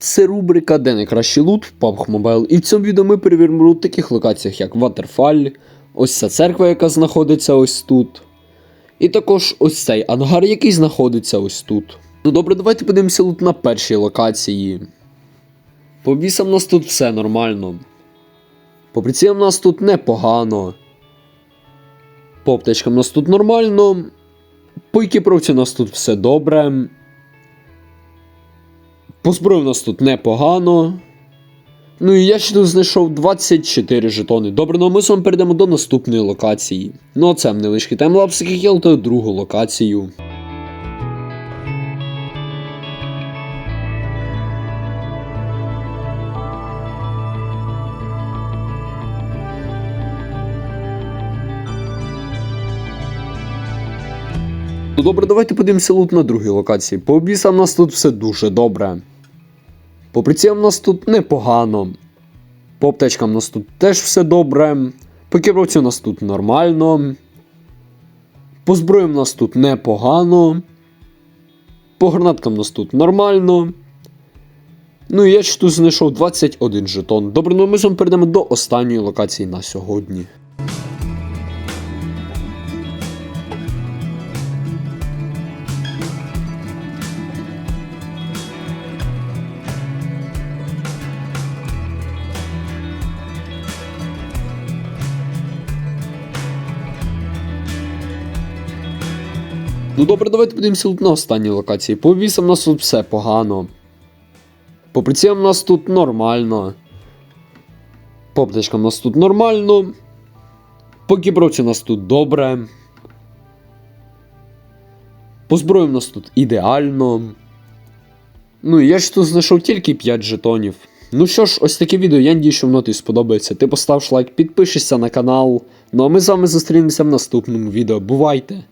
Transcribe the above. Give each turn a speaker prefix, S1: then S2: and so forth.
S1: Це рубрика Де найкращий лут в PUBG Mobile. І в цьому відео ми перевіримо лут в таких локаціях, як Waterfall, ось ця церква, яка знаходиться ось тут. І також ось цей ангар, який знаходиться ось тут. Ну добре, давайте подивимося лут на першій локації. По бісам у нас тут все нормально. По прицілам у нас тут непогано. По аптечкам у нас тут нормально. По екіпровці у нас тут все добре. По зброї у нас тут непогано. Ну і я ще тут знайшов 24 жетони. Добре, ну а ми з вами перейдемо до наступної локації. Ну а це невеличкий таймлапс, який я лутаю другу локацію. Добре, давайте подивимося лут на другій локації. По обісам нас тут все дуже добре. По прицілам нас тут непогано. По аптечкам нас тут теж все добре. По керовці нас тут нормально. По зброї у нас тут непогано. По гранаткам нас тут нормально. Ну і я ще тут знайшов 21 жетон. Добре, ну ми з вами перейдемо до останньої локації на сьогодні. Ну добре, давайте подивимося тут на останній локації. По вісам у нас тут все погано. По прицілам у нас тут нормально. По аптечкам у нас тут нормально. По кібровці у нас тут добре. По зброї у нас тут ідеально. Ну я ж тут знайшов тільки 5 жетонів. Ну що ж, ось таке відео, я надію, що воно тобі сподобається. Ти поставиш лайк, підпишешся на канал. Ну а ми з вами зустрінемося в наступному відео. Бувайте!